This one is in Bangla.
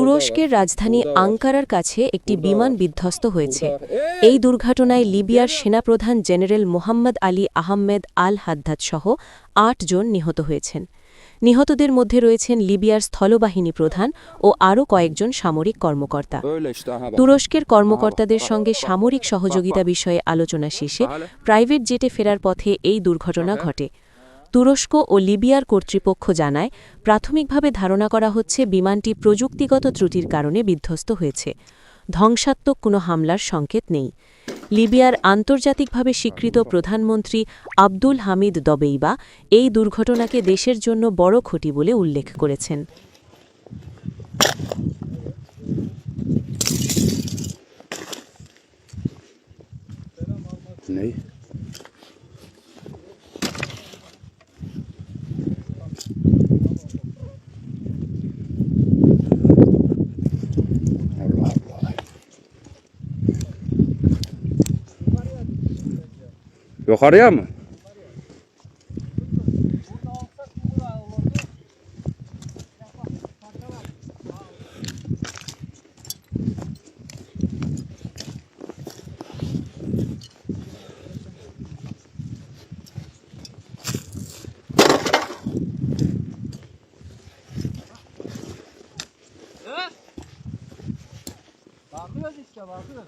তুরস্কের রাজধানী আঙ্কারার কাছে একটি বিমান বিধ্বস্ত হয়েছে। এই দুর্ঘটনায় লিবিয়ার সেনাপ্রধান general Mohammed Ali Ahmed Al Haddad সহ আট জন নিহত হয়েছেন। নিহতদের মধ্যে রয়েছেন লিবিয়ার স্থলবাহিনী প্রধান ও আরও কয়েকজন সামরিক কর্মকর্তা. তুরস্কের কর্মকর্তাদের সঙ্গে সামরিক সহযোগিতা বিষয়ে আলোচনা শেষে প্রাইভেট জেটে ফেরার পথে এই দুর্ঘটনা ঘটে। তুরস্ক ও লিবিয়ার কর্তৃপক্ষ জানায়, প্রাথমিকভাবে ধারণা করা হচ্ছে বিমানটি প্রযুক্তিগত ত্রুটির কারণে বিধ্বস্ত হয়েছে। ধ্বংসাত্মক কোনো হামলার সংকেত নেই। লিবিয়ার আন্তর্জাতিকভাবে স্বীকৃত প্রধানমন্ত্রী আব্দুল হামিদ দবেইবা এই দুর্ঘটনাকে দেশের জন্য বড় ক্ষতি বলে উল্লেখ করেছেন। Ne? Yukarıya mı? vardı da.